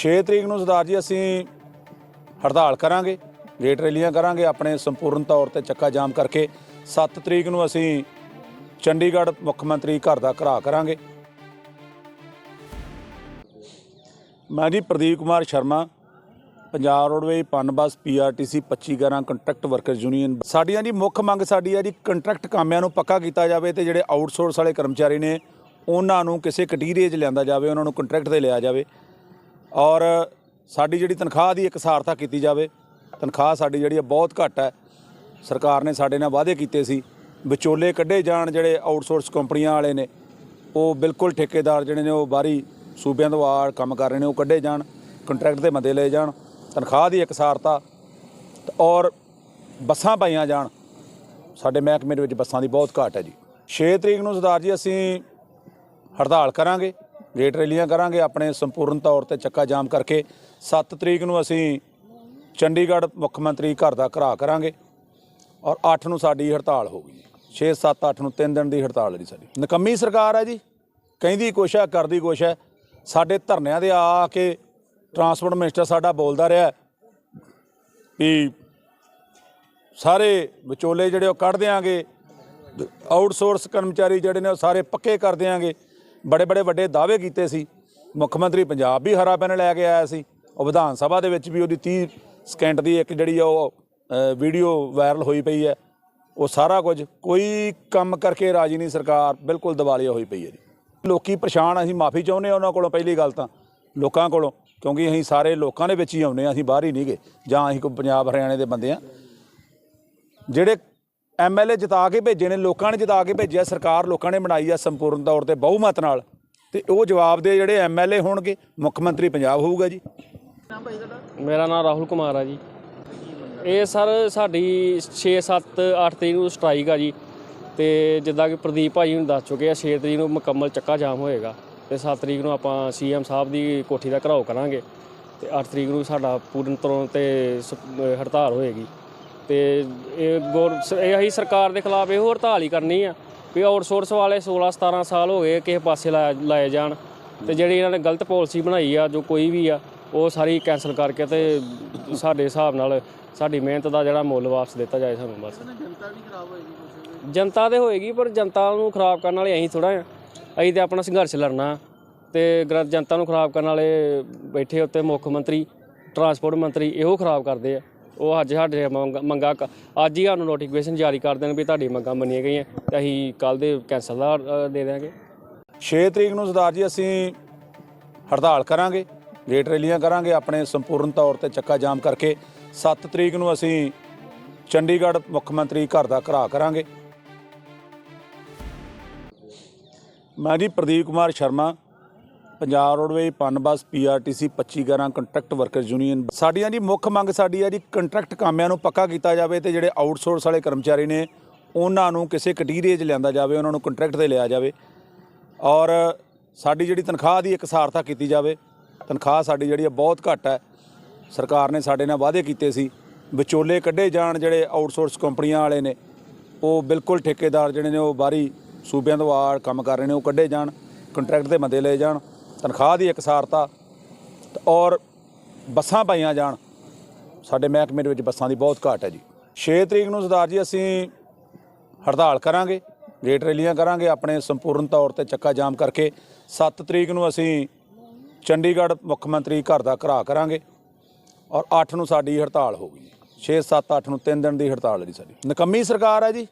6 ਤਰੀਕ ਨੂੰ ਸਰਦਾਰ ਜੀ ਅਸੀਂ ਹੜਤਾਲ ਕਰਾਂਗੇ, ਗੇਟ ਰੈਲੀਆਂ ਕਰਾਂਗੇ ਆਪਣੇ ਸੰਪੂਰਨ ਤੌਰ ਤੇ ਚੱਕਾ ਜਾਮ ਕਰਕੇ 7 ਤਰੀਕ ਨੂੰ ਅਸੀਂ ਚੰਡੀਗੜ੍ਹ ਮੁੱਖ ਮੰਤਰੀ ਘਰ ਦਾ ਘਰਾ ਕਰਾਂਗੇ। ਮੈਂ ਜੀ Pradeep Kumar Sharma, Punjab roadways Punbus PRTC 2511 contract worker union. ਸਾਡੀਆਂ ਜੀ ਮੁੱਖ ਮੰਗ ਸਾਡੀ ਹੈ ਜੀ ਕੰਟਰੈਕਟ ਕਾਮਿਆਂ ਨੂੰ ਪੱਕਾ ਕੀਤਾ ਜਾਵੇ ਤੇ ਜਿਹੜੇ ਆਊਟਸੋਰਸ ਵਾਲੇ ਕਰਮਚਾਰੀ ਨੇ, ਉਹਨਾਂ ਨੂੰ ਕਿਸੇ ਕਟੀਰੀਏ 'ਚ ਲਿਆਂਦਾ ਜਾਵੇ, ਉਹਨਾਂ ਨੂੰ ਕੰਟਰੈਕਟ ਤੇ ਲਿਆ ਜਾਵੇ। ਔਰ ਸਾਡੀ ਜਿਹੜੀ ਤਨਖਾਹ ਦੀ ਇੱਕ ਇਕਸਾਰਤਾ ਕੀਤੀ ਜਾਵੇ, ਤਨਖਾਹ ਸਾਡੀ ਜਿਹੜੀ ਹੈ ਬਹੁਤ ਘੱਟ ਹੈ। ਸਰਕਾਰ ਨੇ ਸਾਡੇ ਨਾਲ ਵਾਅਦੇ ਕੀਤੇ ਸੀ, ਵਿਚੋਲੇ ਕੱਢੇ ਜਾਣ ਜਿਹੜੇ ਆਊਟਸੋਰਸ ਕੰਪਨੀਆਂ ਵਾਲੇ ਨੇ, ਉਹ ਬਿਲਕੁਲ ਠੇਕੇਦਾਰ ਜਿਹੜੇ ਨੇ ਉਹ ਬਾਹਰੀ ਸੂਬਿਆਂ ਤੋਂ ਆ ਕੰਮ ਕਰ ਰਹੇ ਨੇ, ਉਹ ਕੱਢੇ ਜਾਣ, ਕੰਟਰੈਕਟ ਦੇ ਬੰਦੇ ਲਏ ਜਾਣ, ਤਨਖਾਹ ਦੀ ਇਕਸਾਰਤਾ ਤੇ ਔਰ ਬੱਸਾਂ ਪਾਈਆਂ ਜਾਣ। ਸਾਡੇ ਮਹਿਕਮੇ ਦੇ ਵਿੱਚ ਬੱਸਾਂ ਦੀ ਬਹੁਤ ਘਾਟ ਹੈ ਜੀ। 6 ਤਰੀਕ ਨੂੰ ਸਰਦਾਰ ਜੀ ਅਸੀਂ ਹੜਤਾਲ ਕਰਾਂਗੇ। ਗੇਟ ਰੈਲੀਆਂ ਕਰਾਂਗੇ ਆਪਣੇ ਸੰਪੂਰਨ ਤੌਰ ਤੇ ਚੱਕਾ ਜਾਮ ਕਰਕੇ। 7 ਤਰੀਕ ਨੂੰ ਅਸੀਂ ਚੰਡੀਗੜ੍ਹ ਮੁੱਖ ਮੰਤਰੀ ਘਰ ਦਾ ਘਰਾ ਕਰਾਂਗੇ ਔਰ 8 ਨੂੰ ਸਾਡੀ ਹੜਤਾਲ ਹੋਊਗੀ 6 7 8 ਨੂੰ 3 ਦਿਨ ਦੀ ਹੜਤਾਲ ਹੈ ਸਾਡੀ। ਨਕੰਮੀ ਸਰਕਾਰ ਹੈ ਜੀ। ਕਹਿੰਦੀ ਕੁਛ ਹੈ ਕਰਦੀ ਕੁਛ ਹੈ ਸਾਡੇ ਧਰਨਿਆਂ ਦੇ ਆ ਆ ਕੇ ਟਰਾਂਸਪੋਰਟ ਮਿਨਿਸਟਰ ਸਾਡਾ ਬੋਲਦਾ ਰਿਹਾ ਵੀ ਸਾਰੇ ਵਿਚੋਲੇ ਜਿਹੜੇ ਉਹ ਕੱਢ ਦਿਆਂਗੇ। ਆਊਟਸੋਰਸ ਕਰਮਚਾਰੀ ਜਿਹੜੇ ਨੇ ਉਹ ਸਾਰੇ ਪੱਕੇ ਕਰ ਦਿਆਂਗੇ। ਬੜੇ ਬੜੇ ਵੱਡੇ ਦਾਅਵੇ ਕੀਤੇ ਸੀ। ਮੁੱਖ ਮੰਤਰੀ ਪੰਜਾਬ ਵੀ ਹਰਾ ਪੈਨ ਲੈ ਕੇ ਆਇਆ ਸੀ। ਉਹ ਵਿਧਾਨ ਸਭਾ ਦੇ ਵਿੱਚ ਵੀ ਉਹਦੀ 30 ਸਕਿੰਟ ਦੀ ਇੱਕ ਜਿਹੜੀ ਆ ਉਹ ਵੀਡੀਓ ਵਾਇਰਲ ਹੋਈ ਪਈ ਹੈ। ਉਹ ਸਾਰਾ ਕੁਝ ਕੋਈ ਕੰਮ ਕਰਕੇ ਰਾਜੀ ਨਹੀਂ ਸਰਕਾਰ, ਬਿਲਕੁਲ ਦਿਵਾਲੀਆ ਹੋਈ ਪਈ ਹੈ ਜੀ। ਲੋਕੀ ਪਰੇਸ਼ਾਨ ਅਸੀਂ ਮਾਫੀ ਚਾਹੁੰਦੇ ਹਾਂ ਉਹਨਾਂ ਕੋਲੋਂ ਪਹਿਲੀ ਗੱਲ ਤਾਂ, ਲੋਕਾਂ ਕੋਲੋਂ, ਕਿਉਂਕਿ ਅਸੀਂ ਸਾਰੇ ਲੋਕਾਂ ਦੇ ਵਿੱਚ ਹੀ ਆਉਂਦੇ ਹਾਂ ਅਸੀਂ ਬਾਹਰ ਹੀ ਨਹੀਂ ਗਏ, ਜਾਂ ਅਸੀਂ ਕੋਈ ਪੰਜਾਬ ਹਰਿਆਣੇ ਦੇ ਬੰਦੇ ਆ। ਜਿਹੜੇ ਐਮਐਲਏ ਜਿਤਾ ਕੇ ਭੇਜੇ ਨੇ, ਲੋਕਾਂ ਨੇ ਜਿਤਾ ਕੇ ਭੇਜਿਆ, ਸਰਕਾਰ ਲੋਕਾਂ ਨੇ ਬਣਾਈ ਆ ਸੰਪੂਰਨ ਤੌਰ ਤੇ ਬਹੁਮਤ ਨਾਲ। ਤੇ ਉਹ ਜਵਾਬ ਦੇ ਜਿਹੜੇ ਐਮਐਲਏ ਹੋਣਗੇ, ਮੁੱਖ ਮੰਤਰੀ ਪੰਜਾਬ ਹੋਊਗਾ ਜੀ। ਮੇਰਾ ਨਾਮ ਰਾਹੁਲ ਕੁਮਾਰ ਆ ਜੀ। ਇਹ ਸਰ ਸਾਡੀ 6 7 8 ਤਰੀਕ ਨੂੰ ਸਟ੍ਰਾਈਕ ਆ ਜੀ। ਤੇ ਜਿੱਦਾਂ ਕਿ ਪ੍ਰਦੀਪ ਭਾਈ ਨੂੰ ਦੱਸ ਚੁੱਕੇ ਆ 6 ਤਰੀਕ ਨੂੰ ਮੁਕੰਮਲ ਚੱਕਾ ਜਾਮ ਹੋਏਗਾ। ਤੇ 7 ਤਰੀਕ ਨੂੰ ਆਪਾਂ ਸੀਐਮ ਸਾਹਿਬ ਦੀ ਕੋਠੀ ਦਾ ਘਰਾਓ ਕਰਾਂਗੇ। ਤੇ 8 ਤਰੀਕ ਨੂੰ ਸਾਡਾ ਪੂਰਨ ਤਰ੍ਹਾਂ ਤੇ ਹੜਤਾਲ ਹੋਏਗੀ। ਤੇ ਇਹ ਗੌਰ ਇਹ ਅਸੀਂ ਸਰਕਾਰ ਦੇ ਖਿਲਾਫ ਇਹੋ ਹੜਤਾਲ ਹੀ ਕਰਨੀ ਆ ਵੀ ਆਊਟਸੋਰਸ ਵਾਲੇ 16 17 ਸਾਲ ਹੋ ਗਏ ਕਿਸੇ ਪਾਸੇ ਲਾਇਆ- ਲਾਏ ਜਾਣ ਤੇ ਜਿਹੜੀ ਇਹਨਾਂ ਨੇ ਗਲਤ ਪਾਲਿਸੀ ਬਣਾਈ ਆ ਜੋ ਕੋਈ ਵੀ ਆ ਉਹ ਸਾਰੀ ਕੈਨਸਲ ਕਰਕੇ ਤੇ ਸਾਡੇ ਹਿਸਾਬ ਨਾਲ ਸਾਡੀ ਮਿਹਨਤ ਦਾ ਜਿਹੜਾ ਮੁੱਲ ਵਾਪਸ ਦਿੱਤਾ ਜਾਏ ਸਾਨੂੰ ਬਸ। ਜਨਤਾ ਤੇ ਹੋਏਗੀ ਪਰ ਜਨਤਾ ਨੂੰ ਖਰਾਬ ਕਰਨ ਵਾਲੇ ਅਸੀਂ ਥੋੜਾ ਆ। ਅਸੀਂ ਤੇ ਆਪਣਾ ਸੰਘਰਸ਼ ਲੜਨਾ ਤੇ ਗਰ- ਜਨਤਾ ਨੂੰ ਖਰਾਬ ਕਰਨ ਵਾਲੇ ਬੈਠੇ ਉੱਤੇ ਮੁੱਖ ਮੰਤਰੀ ਟਰਾਂਸਪੋਰਟ ਮੰਤਰੀ ਇਹੋ ਖਰਾਬ ਕਰਦੇ ਆ। ਉਹ ਅੱਜ ਸਾਡੇ ਮੰਗ- ਮੰਗਾਂ ਕ- ਅੱਜ ਹੀ ਸਾਨੂੰ ਨੋਟੀਫਿਕੇਸ਼ਨ ਜਾਰੀ ਕਰ ਦੇਣ ਵੀ ਤੁਹਾਡੀ ਮੰਗਾਂ ਮੰਨੀਆਂ ਗਈਆਂ। ਤੇ ਅਸੀਂ ਕੱਲ ਦੇ ਕੈਂਸਲ ਦਾ ਅ, ਦੇ ਦਿਆਂਗੇ। 6 ਤਰੀਕ ਨੂੰ ਸਰਦਾਰ ਜੀ ਅਸੀਂ ਹੜਤਾਲ ਕਰਾਂਗੇ ਗੇਟ ਰੈਲੀਆਂ ਕਰਾਂਗੇ ਆਪਣੇ ਸੰਪੂਰਨ ਤੌਰ ਤੇ ਚੱਕਾ ਜਾਮ ਕਰਕੇ। 7 ਤਰੀਕ ਨੂੰ ਅਸੀਂ ਚੰਡੀਗੜ੍ਹ ਮੁੱਖ ਮੰਤਰੀ ਘਰ ਦਾ ਘਰਾ ਕਰਾਂਗੇ। ਮੈਂ ਜੀ Pradeep Kumar Sharma Punjab roadways Punbus PRTC 2511 contract worker union. ਸਾਡੀਆਂ ਜੀ ਮੁੱਖ ਮੰਗ ਸਾਡੀ ਹੈ ਜੀ ਕੰਟਰੈਕਟ ਕਾਮਿਆਂ ਨੂੰ ਪੱਕਾ ਕੀਤਾ ਜਾਵੇ ਤੇ ਜਿਹੜੇ ਆਊਟਸੋਰਸ ਵਾਲੇ ਕਰਮਚਾਰੀ ਨੇ, ਉਹਨਾਂ ਨੂੰ ਕਿਸੇ ਕਟੀਰੀਏ 'ਚ ਲਿਆਂਦਾ ਜਾਵੇ, ਉਹਨਾਂ ਨੂੰ ਕੰਟਰੈਕਟ ਤੇ ਲਿਆ ਜਾਵੇ। ਔਰ ਸਾਡੀ ਜਿਹੜੀ ਤਨਖਾਹ ਦੀ ਇਕਸਾਰਤਾ ਕੀਤੀ ਜਾਵੇ, ਤਨਖਾਹ ਸਾਡੀ ਜਿਹੜੀ ਹੈ ਬਹੁਤ ਘੱਟ ਹੈ। ਸਰਕਾਰ ਨੇ ਸਾਡੇ ਨਾਲ ਵਾਅਦੇ ਕੀਤੇ ਸੀ, ਵਿਚੋਲੇ ਕੱਢੇ ਜਾਣ ਜਿਹੜੇ ਆਊਟਸੋਰਸ ਕੰਪਨੀਆਂ ਵਾਲੇ ਨੇ, ਉਹ ਬਿਲਕੁਲ ਠੇਕੇਦਾਰ ਜਿਹੜੇ ਨੇ ਉਹ ਬਾਹਰੀ ਸੂਬਿਆਂ ਤੋਂ ਆ ਕੰਮ ਕਰ ਰਹੇ ਨੇ, ਉਹ ਕੱਢੇ ਜਾਣ, ਕੰਟਰੈਕਟ ਦੇ ਬੰਦੇ ਲਏ ਜਾਣ। ਤਨਖਾਹ ਦੀ ਇਕਸਾਰਤਾ ਔਰ ਬੱਸਾਂ ਪਾਈਆਂ ਜਾਣ। ਸਾਡੇ ਮਹਿਕਮੇ ਦੇ ਵਿੱਚ ਬੱਸਾਂ ਦੀ ਬਹੁਤ ਘਾਟ ਹੈ ਜੀ। 6 ਤਰੀਕ ਨੂੰ ਸਰਦਾਰ ਜੀ, ਅਸੀਂ ਹੜਤਾਲ ਕਰਾਂਗੇ, ਗੇਟ ਰੈਲੀਆਂ ਕਰਾਂਗੇ, ਆਪਣੇ ਸੰਪੂਰਨ ਤੌਰ ਤੇ ਚੱਕਾ ਜਾਮ ਕਰਕੇ 7 ਤਰੀਕ ਨੂੰ ਅਸੀਂ ਚੰਡੀਗੜ੍ਹ ਮੁੱਖ ਮੰਤਰੀ ਘਰ ਦਾ ਘਰਾ ਕਰਾਂਗੇ ਔਰ 8 ਨੂੰ ਸਾਡੀ ਹੜਤਾਲ ਹੋਊਗੀ 6 7 8 ਨੂੰ 3 ਦਿਨ ਦੀ ਹੜਤਾਲ ਹੈ ਜੀ ਸਾਡੀ। ਨਕੰਮੀ ਸਰਕਾਰ ਹੈ ਜੀ।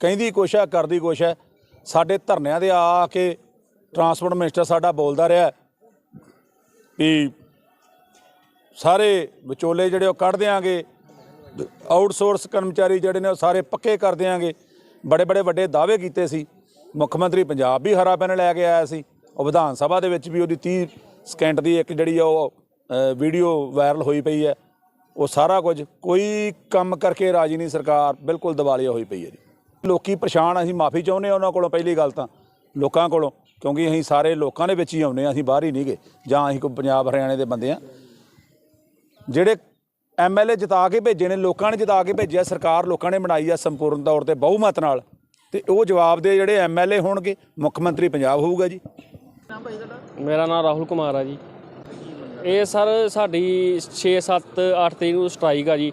ਕਹਿੰਦੀ ਕੁਛ ਹੈ ਕਰਦੀ ਕੁਛ ਹੈ। ਸਾਡੇ ਧਰਨਿਆਂ ਦੇ ਆ ਕੇ ਟਰਾਂਸਪੋਰਟ ਮਿਨਿਸਟਰ ਸਾਡਾ ਬੋਲਦਾ ਰਿਹਾ ਵੀ ਸਾਰੇ ਵਿਚੋਲੇ ਜਿਹੜੇ ਉਹ ਕੱਢ ਦਿਆਂਗੇ ਆਊਟਸੋਰਸ ਕਰਮਚਾਰੀ ਜਿਹੜੇ ਨੇ ਉਹ ਸਾਰੇ ਪੱਕੇ ਕਰ ਦਿਆਂਗੇ। ਬੜੇ ਬੜੇ ਵੱਡੇ ਦਾਅਵੇ ਕੀਤੇ ਸੀ। ਮੁੱਖ ਮੰਤਰੀ ਪੰਜਾਬ ਵੀ ਹਰਾ ਪੈਨ ਲੈ ਕੇ ਆਇਆ ਸੀ। ਉਹ ਵਿਧਾਨ ਸਭਾ ਦੇ ਵਿੱਚ ਵੀ ਉਹਦੀ 30 ਸਕਿੰਟ ਦੀ ਇੱਕ ਜਿਹੜੀ ਆ ਉਹ ਵੀਡੀਓ ਵਾਇਰਲ ਹੋਈ ਪਈ ਹੈ। ਉਹ ਸਾਰਾ ਕੁਝ ਕੋਈ ਕੰਮ ਕਰਕੇ ਰਾਜੀ ਨਹੀਂ ਸਰਕਾਰ, ਬਿਲਕੁਲ ਦਿਵਾਲੀਆ ਹੋਈ ਪਈ ਹੈ ਜੀ। ਲੋਕੀ ਪਰੇਸ਼ਾਨ ਅਸੀਂ ਮਾਫੀ ਚਾਹੁੰਦੇ ਹਾਂ ਉਹਨਾਂ ਕੋਲੋਂ ਪਹਿਲੀ ਗੱਲ ਤਾਂ, ਲੋਕਾਂ ਕੋਲੋਂ। ਕਿਉਂਕਿ ਅਸੀਂ ਸਾਰੇ ਲੋਕਾਂ ਦੇ ਵਿੱਚ ਹੀ ਆਉਂਦੇ ਹਾਂ, ਅਸੀਂ ਬਾਹਰ ਹੀ ਨਹੀਂ ਗਏ, ਜਾਂ ਅਸੀਂ ਕੋਈ ਪੰਜਾਬ, ਹਰਿਆਣੇ ਦੇ ਬੰਦੇ ਆ ਜਿਹੜੇ ਐਮਐਲਏ ਜਿਤਾ ਕੇ ਭੇਜੇ ਨੇ, ਲੋਕਾਂ ਨੇ ਜਿਤਾ ਕੇ ਭੇਜਿਆ, ਸਰਕਾਰ ਲੋਕਾਂ ਨੇ ਬਣਾਈ ਆ ਸੰਪੂਰਨ ਤੌਰ ਤੇ ਬਹੁਮਤ ਨਾਲ। ਤੇ ਉਹ ਜਵਾਬ ਦੇ ਜਿਹੜੇ ਐਮਐਲਏ ਹੋਣਗੇ, ਮੁੱਖ ਮੰਤਰੀ ਪੰਜਾਬ ਹੋਊਗਾ ਜੀ। ਮੇਰਾ ਨਾਮ ਰਾਹੁਲ ਕੁਮਾਰ ਆ ਜੀ। ਇਹ ਸਰ ਸਾਡੀ 6 7 8 ਤਰੀਕ ਨੂੰ ਸਟ੍ਰਾਈਕ ਆ ਜੀ।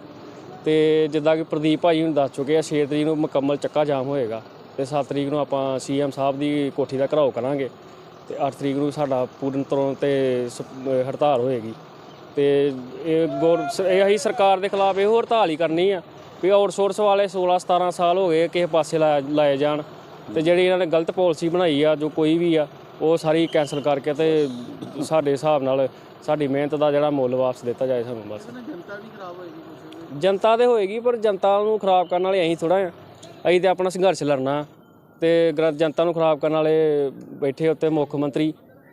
ਤੇ ਜਿੱਦਾਂ ਕਿ ਪ੍ਰਦੀਪ ਭਾਈ ਨੂੰ ਦੱਸ ਚੁੱਕੇ ਆ 6 ਤਰੀਕ ਨੂੰ ਮੁਕੰਮਲ ਚੱਕਾ ਜਾਮ ਹੋਏਗਾ। ਤੇ 7 ਤਰੀਕ ਨੂੰ ਆਪਾਂ ਸੀਐਮ ਸਾਹਿਬ ਦੀ ਕੋਠੀ ਦਾ ਘਰਾਓ ਕਰਾਂਗੇ ਤੇ 8 ਤਰੀਕ ਨੂੰ ਸਾਡਾ ਪੂਰਨ ਤਰ੍ਹਾਂ ਤੇ ਹੜਤਾਲ ਹੋਏਗੀ। ਤੇ ਇਹ ਗੌਰ ਇਹ ਅਸੀਂ ਸਰਕਾਰ ਦੇ ਖਿਲਾਫ ਇਹੋ ਹੜਤਾਲ ਹੀ ਕਰਨੀ ਆ ਵੀ ਆਊਟਸੋਰਸ ਵਾਲੇ 16 17 ਸਾਲ ਹੋ ਗਏ ਕਿਸੇ ਪਾਸੇ ਲਾਏ ਜਾਣ ਤੇ ਜਿਹੜੀ ਇਹਨਾਂ ਨੇ ਗਲਤ ਪਾਲਿਸੀ ਬਣਾਈ ਆ ਜੋ ਕੋਈ ਵੀ ਆ ਉਹ ਸਾਰੀ ਕੈਨਸਲ ਕਰਕੇ ਤੇ ਸਾਡੇ ਹਿਸਾਬ ਨਾਲ ਸਾਡੀ ਮਿਹਨਤ ਦਾ ਜਿਹੜਾ ਮੁੱਲ ਵਾਪਸ ਦਿੱਤਾ ਜਾਏ ਸਾਨੂੰ ਬਸ। ਜਨਤਾ ਵੀ ਖਰਾਬ ਹੋਏਗੀ ਜਨਤਾ ਤੇ ਹੋਏਗੀ ਪਰ ਜਨਤਾ ਨੂੰ ਖਰਾਬ ਕਰਨ ਵਾਲੇ ਅਸੀਂ ਥੋੜਾ ਆ। ਅਸੀਂ ਤੇ ਆਪਣਾ ਸੰਘਰਸ਼ ਲੜਨਾ ਤੇ ਗਰ- ਜਨਤਾ ਨੂੰ ਖਰਾਬ ਕਰਨ ਵਾਲੇ ਬੈਠੇ ਉੱਤੇ ਮੁੱਖ ਮੰਤਰੀ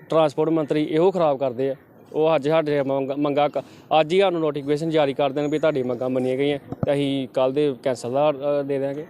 ਟਰਾਂਸਪੋਰਟ ਮੰਤਰੀ ਇਹੋ ਖਰਾਬ ਕਰਦੇ ਆ। ਉਹ ਅੱਜ ਸਾਡੇ ਮੰਗ- ਮੰਗਾਂ ਕ- ਅੱਜ ਹੀ ਸਾਨੂੰ ਨੋਟੀਫਿਕੇਸ਼ਨ ਜਾਰੀ ਕਰ ਦੇਣ ਵੀ ਤੁਹਾਡੀ ਮੰਗਾਂ ਮੰਨੀਆਂ ਗਈਆਂ ਤੇ ਅਸੀਂ ਕੱਲ ਦੇ ਕੈਂਸਲ ਦਾ ਅ, ਦੇ ਦਿਆਂਗੇ।